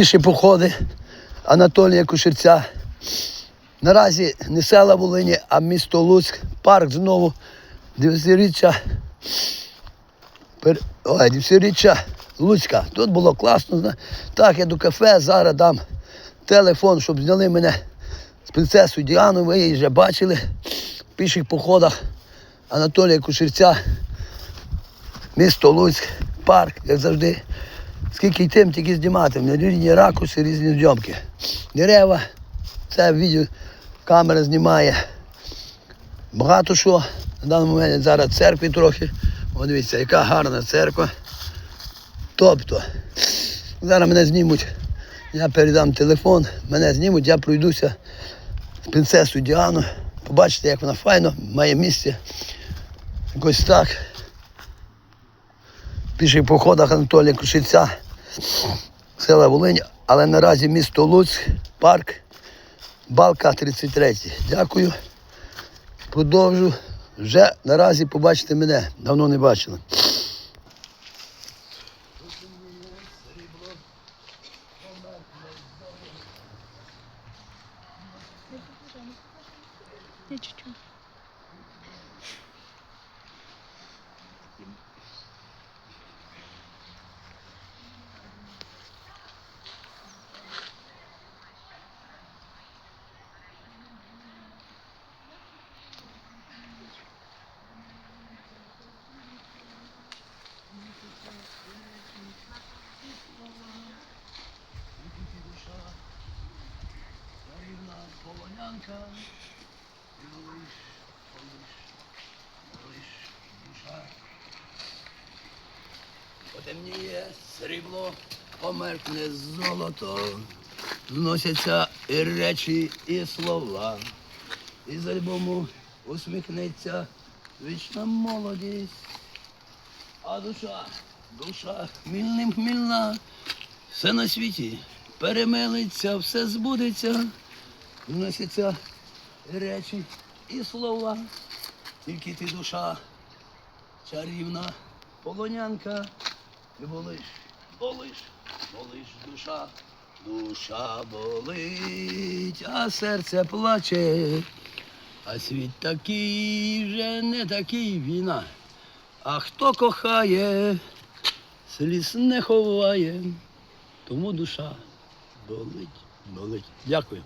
Піші походи Анатолія Кушерця. Наразі не села Волині, а місто Луцьк, парк знову. Дивсиріччя. Пер... Ой, дивсиріччя Луцька. Тут було класно. Так, я до кафе, зараз дам телефон, щоб зняли мене з принцесою Діаною. Ви її вже бачили в піших походах Анатолія Кушерця. Місто Луцьк, парк, як завжди. Скільки йтим, тільки знімати. На різні ракурси, різні зйомки. Дерева, це відео камера знімає. Багато що. На даний момент зараз церкви трохи. О, дивіться, яка гарна церква. Тобто, зараз мене знімуть, я передам телефон, мене знімуть, я пройдуся з принцесою Діаною. Побачите, як вона файно, має місце. Якось так. В піших походах Анатолія Крушиця, села Волинь, але наразі місто Луцьк, парк, Балка 33. Дякую. Продовжу. Вже наразі побачите мене. Давно не бачили. Чуть-чуть. Полонянка. Потемніє срібло, померкне золото, зносяться і речі, і слова. І з альбому усміхнеться вічна молодість. А душа, душа хмільним хмільна, все на світі перемелиться, все збудеться, зносяться речі, і слова. Тільки ти душа чарівна полонянка, ти болиш, болиш, болиш душа, душа болить, а серце плаче, а світ такий вже не такий війна. А хто кохає, сліз не ховає, тому душа болить, болить. Дякую.